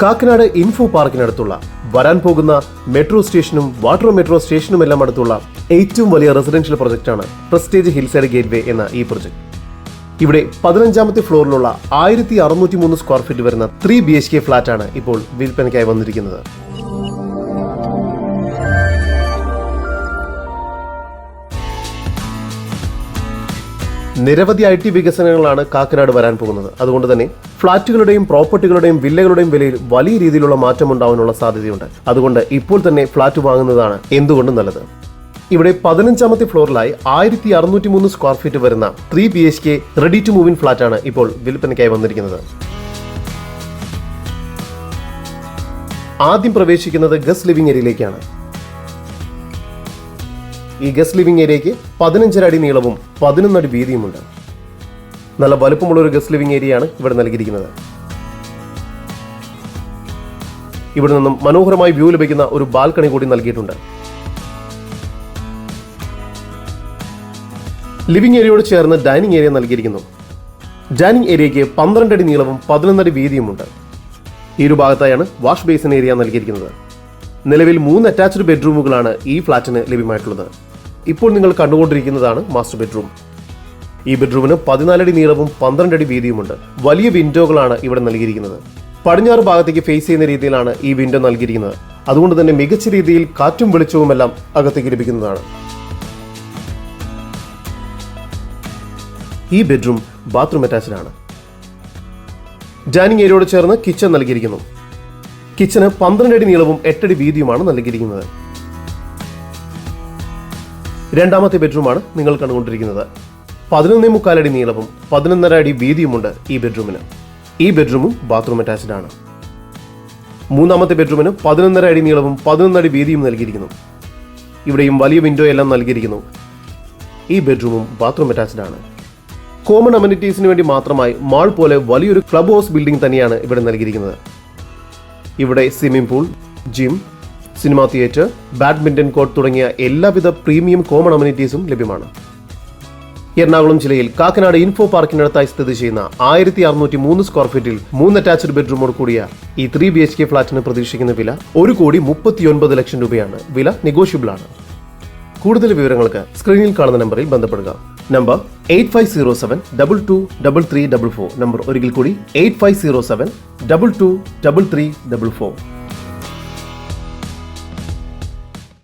Kakkanad info പാർക്കിനടുത്തുള്ള വരാൻ പോകുന്ന metro സ്റ്റേഷനും വാട്ടർ മെട്രോ സ്റ്റേഷനും എല്ലാം അടുത്തുള്ള ഏറ്റവും വലിയ റെസിഡൻഷ്യൽ പ്രൊജക്റ്റാണ് പ്രസ്റ്റേജ് ഹിൽസൈഡ് ഗേറ്റ്വേ എന്ന ഈ പ്രൊജക്ട് ഇവിടെ പതിനഞ്ചാമത്തെ ഫ്ലോറിലുള്ള ആയിരത്തി അറുന്നൂറ്റി മൂന്ന് സ്ക്വയർ ഫീറ്റ് വരുന്ന ത്രീ ബി എച്ച് കെ ഫ്ലാറ്റാണ് ഇപ്പോൾ വിൽപ്പനയ്ക്കായി വന്നിരിക്കുന്നത്. നിരവധി ഐ ടി വികസനങ്ങളാണ് കാക്കനാട് വരാൻ പോകുന്നത്. അതുകൊണ്ട് തന്നെ ഫ്ളാറ്റുകളുടെയും പ്രോപ്പർട്ടികളുടെയും വില്ലകളുടെയും വിലയിൽ വലിയ രീതിയിലുള്ള മാറ്റം ഉണ്ടാവാനുള്ള സാധ്യതയുണ്ട്. അതുകൊണ്ട് ഇപ്പോൾ തന്നെ ഫ്ളാറ്റ് വാങ്ങുന്നതാണ് എന്തുകൊണ്ടും നല്ലത്. ഇവിടെ പതിനഞ്ചാമത്തെ ഫ്ലോറിലായി ആയിരത്തി അറുന്നൂറ്റി മൂന്ന് സ്ക്വയർ ഫീറ്റ് വരുന്ന three B H K ready to move in ഫ്ളാറ്റാണ് ഇപ്പോൾ വിൽപ്പനയ്ക്കായി വന്നിരിക്കുന്നത്. ആദ്യം പ്രവേശിക്കുന്നത് ഗസ്റ്റ് ലിവിംഗ് ഏരിയയിലേക്കാണ്. ഈ ഗസ്റ്റ് ലിവിംഗ് ഏരിയയ്ക്ക് പതിനഞ്ചര അടി നീളവും പതിനൊന്നടി വീതിയുമുണ്ട്. നല്ല വലുപ്പമുള്ള ഒരു ഗസ്റ്റ് ലിവിംഗ് ഏരിയയാണ് ഇവിടെ നൽകിയിരിക്കുന്നത്. ഇവിടെ നിന്നും മനോഹരമായി വ്യൂ ലഭിക്കുന്ന ഒരു ബാൽക്കണി കൂടി നൽകിയിട്ടുണ്ട്. ലിവിംഗ് ഏരിയയോട് ചേർന്ന് ഡൈനിങ് ഏരിയ നൽകിയിരിക്കുന്നു. ഡൈനിങ് ഏരിയയ്ക്ക് പന്ത്രണ്ട് അടി നീളവും പതിനൊന്നടി വീതിയുമുണ്ട്. ഈ ഒരു ഭാഗത്തായാണ് വാഷ് ബേസിൻ ഏരിയ നൽകിയിരിക്കുന്നത്. നിലവിൽ മൂന്ന് അറ്റാച്ച്ഡ് ബെഡ്റൂമുകളാണ് ഈ ഫ്ളാറ്റിന് ലഭ്യമായിട്ടുള്ളത്. ഇപ്പോൾ നിങ്ങൾ കണ്ടുകൊണ്ടിരിക്കുന്നതാണ് മാസ്റ്റർ ബെഡ്റൂം. ഈ ബെഡ്റൂമിന് പതിനാലടി നീളവും പന്ത്രണ്ട് അടി വീതിയുമുണ്ട്. വലിയ വിൻഡോകളാണ് ഇവിടെ നൽകിയിരിക്കുന്നത്. പടിഞ്ഞാറ് ഭാഗത്തേക്ക് ഫേസ് ചെയ്യുന്ന രീതിയിലാണ് ഈ വിൻഡോ നൽകിയിരിക്കുന്നത്. അതുകൊണ്ട് തന്നെ മികച്ച രീതിയിൽ കാറ്റും വെളിച്ചവുമെല്ലാം അകത്തേക്ക് ലഭിക്കുന്നതാണ്. ഈ ബെഡ്റൂം ബാത്റൂം അറ്റാച്ച്ഡ് ആണ്. ഡൈനിങ് ഏരിയയോട് ചേർന്ന് കിച്ചൺ നൽകിയിരിക്കുന്നു. കിച്ചന് പന്ത്രണ്ട് അടി നീളവും എട്ടടി വീതിയുമാണ് നൽകിയിരിക്കുന്നത്. രണ്ടാമത്തെ ബെഡ്റൂമാണ് നിങ്ങൾ കണ്ടുകൊണ്ടിരിക്കുന്നത്. പതിനൊന്നേ മുക്കാലടി നീളവും പതിനൊന്നര അടി വീതിയുമുണ്ട് ഈ ബെഡ്റൂമിന്. ഈ ബെഡ്റൂമും ബാത്റൂം അറ്റാച്ച്ഡ് ആണ്. മൂന്നാമത്തെ ബെഡ്റൂമിന് പതിനൊന്നര അടി നീളവും പതിനൊന്നടി വീതിയും നൽകിയിരിക്കുന്നു. ഇവിടെയും വലിയ വിൻഡോ എല്ലാം നൽകിയിരിക്കുന്നു. ഈ ബെഡ്റൂമും ബാത്റൂം അറ്റാച്ച്ഡ് ആണ്. കോമൺ അമ്യൂണിറ്റീസിന് വേണ്ടി മാത്രമായി മാൾ പോലെ വലിയൊരു ക്ലബ് ഹൗസ് ബിൽഡിംഗ് തന്നെയാണ് ഇവിടെ നൽകിയിരിക്കുന്നത്. ഇവിടെ swimming pool gym cinema theatre badminton court തുടങ്ങിയ എല്ലാവിധ പ്രീമിയം കോമൺ അമ്യൂണിറ്റീസും ലഭ്യമാണ്. എറണാകുളം ജില്ലയിൽ കാക്കനാട് ഇൻഫോ പാർക്കിനടുത്തായി സ്ഥിതി ചെയ്യുന്ന ആയിരത്തി അറുന്നൂറ്റി മൂന്ന് സ്ക്വയർ ഫീറ്റിൽ മൂന്ന് അറ്റാച്ച്ഡ് ബെഡ്റൂമോട് കൂടിയ ഈ ത്രീ ബി എച്ച് കെ ഫ്ളാറ്റിന് പ്രതീക്ഷിക്കുന്ന വില ഒരു കോടി മുപ്പത്തിയൊൻപത് ലക്ഷം രൂപയാണ്. വില നെഗോഷ്യബിൾ ആണ്. കൂടുതൽ വിവരങ്ങൾക്ക് സ്ക്രീനിൽ കാണുന്ന നമ്പറിൽ ബന്ധപ്പെടുക. Number eight five zero seven double two double three double four number ഒരിക്കൽ കൂടി eight five zero seven double two double three double four